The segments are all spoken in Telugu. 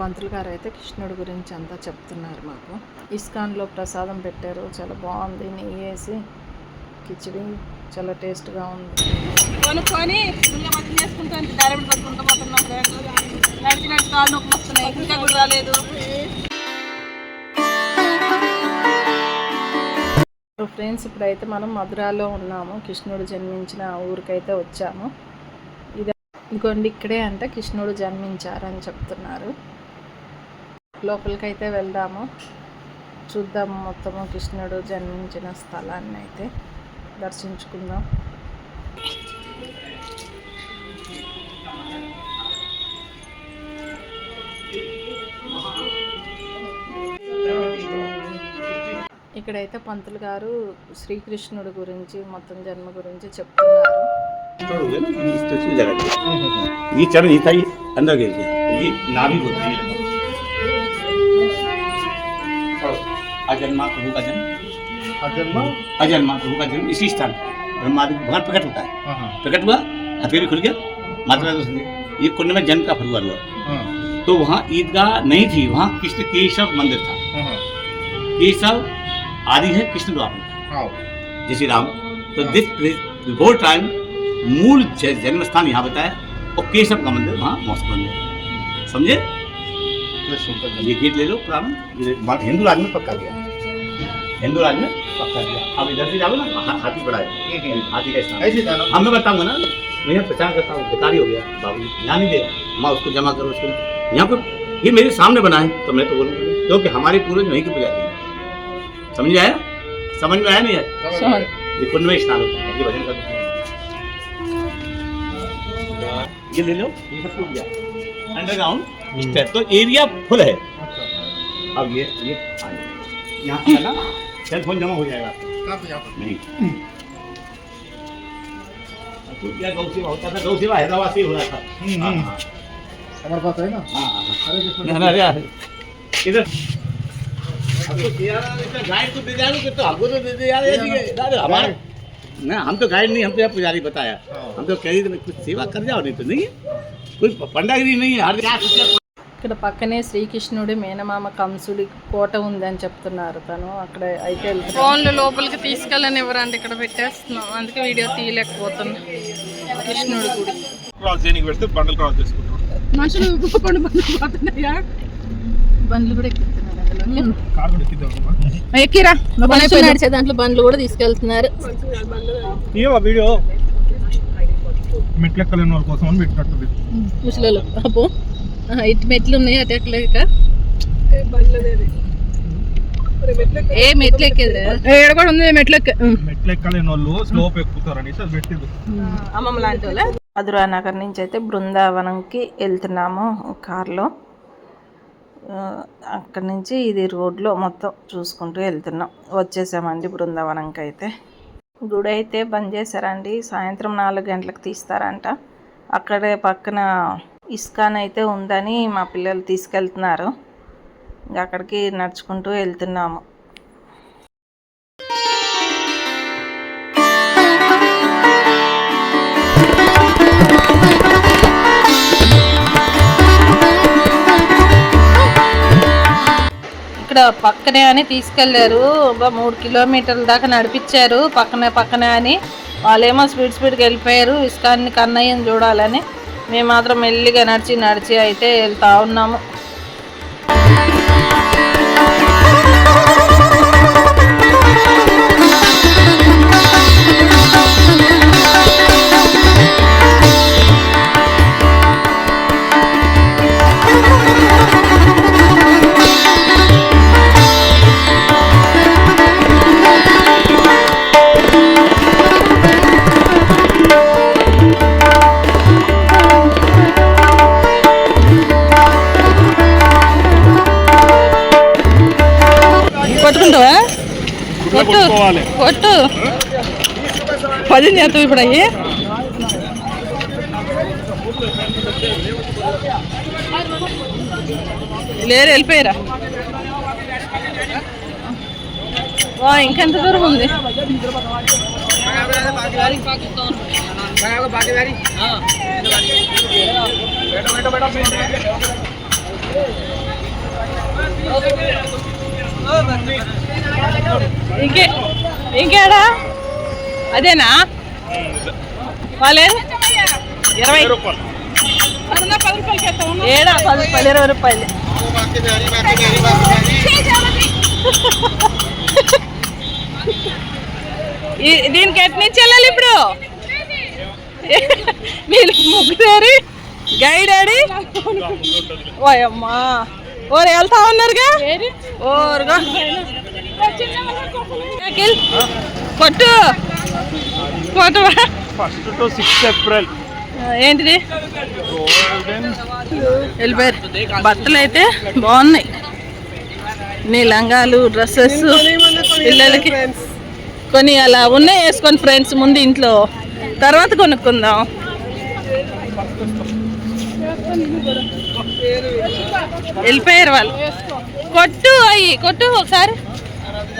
పంతులు గారు అయితే కృష్ణుడి గురించి అంతా చెప్తున్నారు మాకు. ఇస్కాన్లో ప్రసాదం పెట్టారు. చాలా బాగుంది. నెయ్యి వేసి కిచిడి. చాలా టేస్ట్గా ఉంది. కొనుక్కొని నడిచి నడిచి కాళ్ళు వస్తున్నాయి. ఇంకా కూడా రాలేదు. ఫ్రెండ్స్ ఇప్పుడైతే మనం మధురాలో ఉన్నాము. కృష్ణుడు జన్మించిన ఊరికైతే వచ్చాము. ఇది ఇదిగోండి ఇక్కడే అంటే కృష్ణుడు జన్మించారని చెప్తున్నారు. లోపలికి అయితే వెళ్దాము. చూద్దాము మొత్తము కృష్ణుడు జన్మించిన స్థలాన్ని అయితే దర్శించుకుందాం. ఇక్కడైతే పంతులు గారు శ్రీకృష్ణుడు గురించి మొత్తం జన్మ గురించి చెప్తున్నారు. अजन्मा प्रभु का जन्म। अजन्मा? अजन्मा प्रभु का जन्म इसी स्थान ब्रह्मादि भगवान प्रकट होता है। हाँ हाँ। प्रकट हुआ हथेली खुल गया माता दिया ये कुंड में जन्म का फलुआ हुआ। हाँ। तो वहाँ ईदगाह नहीं थी वहाँ कृष्ण केशव मंदिर था। केशव आदि है कृष्ण द्वार श्री राम। तो दिस बिफोर टाइम मूल जन्म स्थान यहाँ बताया और केशव का मंदिर वहाँ मौसम मंदिर समझे? ये गेट ले लो पुराना। हिंदू राज में पक्का गया। हिंदू राज में पक्का गया अब इधर से जाओ ना हा- हाथी पड़ा है हाथी का स्थान ऐसे जाना अब मैं बताऊँगा ना मैं यहाँ प्रचार करता हूँ बेकारी हो गया बाबू यहाँ नहीं देगा मैं उसको जमा करूँ उसको यहाँ पर ये मेरे सामने बना है तो मैं तो बोलूँगा क्योंकि हमारे पूर्वज वहीं की पुजारी है समझ आया समझ में आया नहीं आया ये कुंड में स्नान होता है ये भजन करते हैं ये ले लो ये सब टूट गया अंडरग्राउंड स्टेप तो एरिया फुल है अब ये ये यहाँ ना सेल फ़ोन जमा हो जाएगा नहीं तो क्या गौ सेवा होता था गौ सेवा हैदराबाद से ही हो रहा था हम्म, हाँ, हम्म। हाँ, हमारे पास है ना हाँ, हाँ, हाँ। अरे कृष्ण ना, ना, अरे, इधर अब तो तेरा इसका गाइड तो दे जाएगा तो हमको तो दे दे यार ऐसी है। अरे हमारे ना हम तो गाइड नहीं हम तो यहाँ पुजारी बताया। हम तो कह रही थे कुछ सेवा कर जाओ नहीं तो नहीं है कोई पंडागिरी नहीं है हर क्या ఇక్కడ పక్కనే శ్రీకృష్ణుడి మేనమామ కంసుడి కోట ఉందని చెప్తున్నారు తను. అక్కడ అయితే ఫోన్లు లోపలికి తీసుకెళ్ళని ఎవరంటే ఇక్కడ పెట్టేస్తున్నాం. అందుకే వీడియో తీయలేకపోతున్నా. కృష్ణుడి గుడి. క్రాస్ చేయడానికి పెడితే బండలు క్రాస్ చేసుకుంటాం. మనుషులు బండ్లు పోతున్నాయా బండ్లు కూడా ఎక్కుతున్నారు అందులో. కార్ కూడా ఎక్కిద్దాం ఎక్కిరా. మనుషులు నడిచే దాంట్లో బండ్లు కూడా తీసుకెళ్తున్నారు. ఏవా వీడియో. మెట్లు ఎక్కలేని వాళ్ళ కోసం అని పెట్టినట్టు ముసలలో పాపం ఆహా, ఇటు మెట్లు ఉన్నాయి అటు ఎక్కలేక ఏ మెట్లు ఎక్కేదిరా ఏడ కూడా ఉంది మెట్లు ఎక్క మెట్లు ఎక్కలేని వాళ్ళు స్లోప్ ఎక్కుతారు అనేసి అది పెట్టింది అమ్మమ్మ లాంటి వాళ్ళ? మధురా నగర్ నుంచి అయితే బృందావనంకి వెళ్తున్నాము కార్లో. అక్కడి నుంచి ఇది రోడ్లో మొత్తం చూసుకుంటూ వెళ్తున్నాం. వచ్చేసామండి బృందావనంకి అయితే. గుడి అయితే బంద్ చేశారండి. సాయంత్రం నాలుగు గంటలకు తీస్తారంట. అక్కడే పక్కన ఇస్కాన్ అయితే ఉందని మా పిల్లలు తీసుకెళ్తున్నారు. ఇంకా అక్కడికి నడుచుకుంటూ వెళ్తున్నాము. ఇక్కడ పక్కనే అని తీసుకెళ్ళారు. మూడు కిలోమీటర్ల దాకా నడిపించారు. పక్కనే పక్కనే అని. వాళ్ళేమో స్పీడ్ స్పీడ్కి వెళ్ళిపోయారు. ఇస్కాన్ని కన్నయ్యని చూడాలని. మేము మాత్రం మెల్లిగా నడిచి నడిచి అయితే వెళ్తూ ఉన్నాము. ఒట్టు పది చేస్తావు ఇప్పుడు అయ్యి. లేరు వెళ్ళిపోయారా వా ఇంకెంత దూరం ఉంది? ఇంకే ఇంకేడా? అదేనా? వాళ్ళేది? ఇరవై. ఏడా? పది రూపాయలు ఇరవై రూపాయలు. దీనికి ఎట్నుంచి వెళ్ళాలి ఇప్పుడు? మీరు ముగ్గురు గైడ్ అడి ఓయమ్మా. ఓరు వెళ్తా ఉన్నారుగా? ఓరుగా. కొట్టు. కొట్టువా ఫస్ట్ టు సిక్స్ ఏప్రిల్. ఏంటిది? వెళ్ళిపోయారు. బట్టలు అయితే బాగున్నాయి. నీ లంగాలు డ్రెస్సెస్ పిల్లలకి. కొన్ని అలా ఉన్నాయి వేసుకొని ఫ్రెండ్స్ ముందు ఇంట్లో. తర్వాత కొనుక్కుందాం. వెళ్ళిపోయారు వాళ్ళు. కొట్టు అయ్యి కొట్టు ఒకసారి.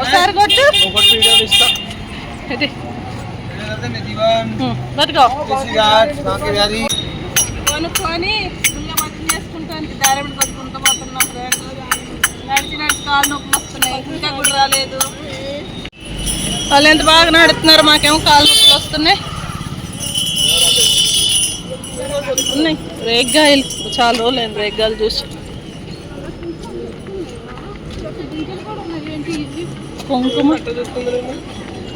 ఒకసారి కొట్టు. కొనుక్కొని చేసుకుంటానికి పోతున్నాం నడిచి నడిచి కాళ్ళు నొప్పులు వస్తున్నాయి. ఇంకా కూడా రాలేదు. వాళ్ళు ఎంత బాగా నడుతున్నారు మాకేమో కాళ్ళు నొప్పులు వస్తున్నాయి. ఉన్నాయి రేగ్గాయలు. చాలా రోజులు రేగ్గాయలు చూసి. కుంకుమ.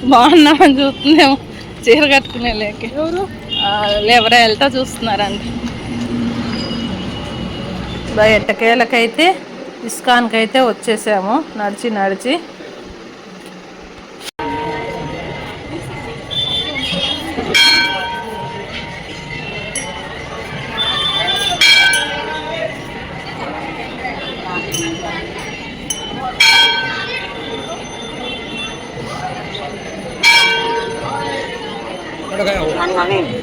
బాగున్నామని చూస్తుందేమో. చీర కట్టుకునే లేక. ఎవరో? వెళ్తా చూస్తున్నారండి. ఎట్టకేలకైతే ఇస్కాన్కైతే వచ్చేసాము. నడిచి నడిచి. 我呢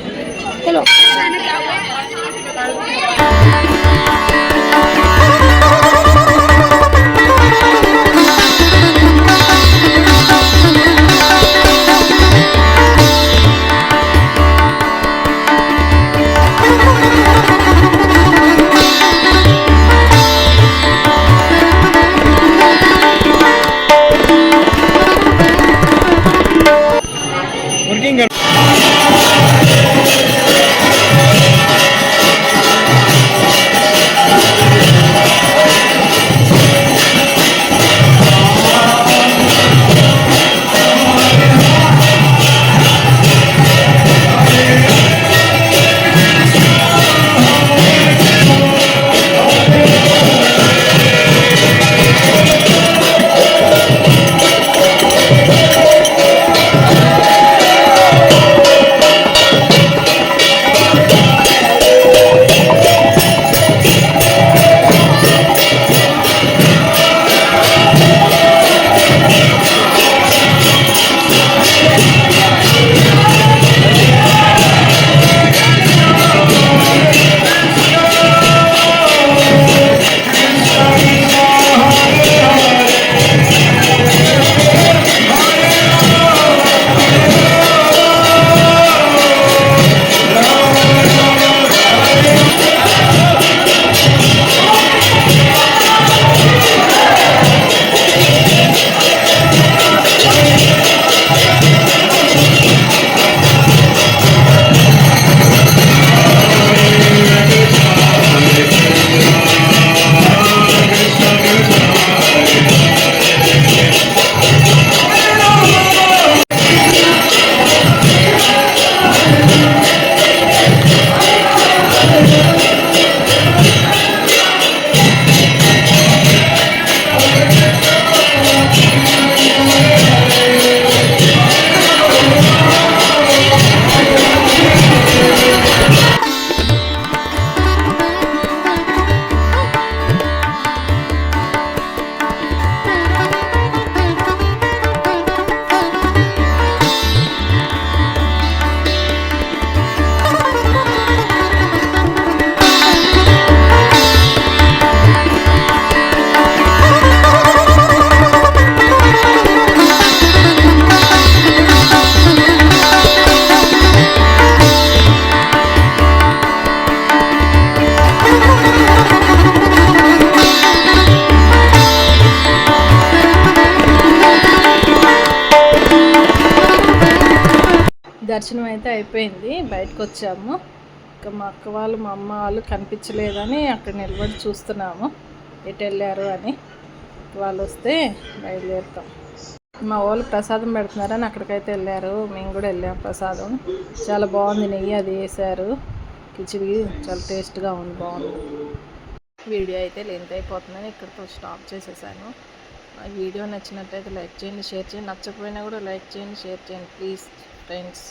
దర్శనం అయితే అయిపోయింది. బయటకు వచ్చాము ఇంకా మా అక్క వాళ్ళు మా అమ్మ వాళ్ళు కనిపించలేదని అక్కడ నిలబడి చూస్తున్నాము. ఎటు వెళ్ళారు అని. వాళ్ళు వస్తే బయలుదేరుతాం. మా వాళ్ళు ప్రసాదం పెడుతున్నారని అక్కడికైతే వెళ్ళారు. మేము కూడా వెళ్ళాం ప్రసాదం. చాలా బాగుంది. నెయ్యి అది వేసారు కిచిడి చాలా టేస్ట్గా ఉంది. బాగుంది. వీడియో అయితే లెంత్ అయిపోతుందని ఇక్కడితో స్టాప్ చేసేసాను. ఆ వీడియో నచ్చినట్టయితే లైక్ చేయండి షేర్ చేయండి. నచ్చకపోయినా కూడా లైక్ చేయండి షేర్ చేయండి. Please friends.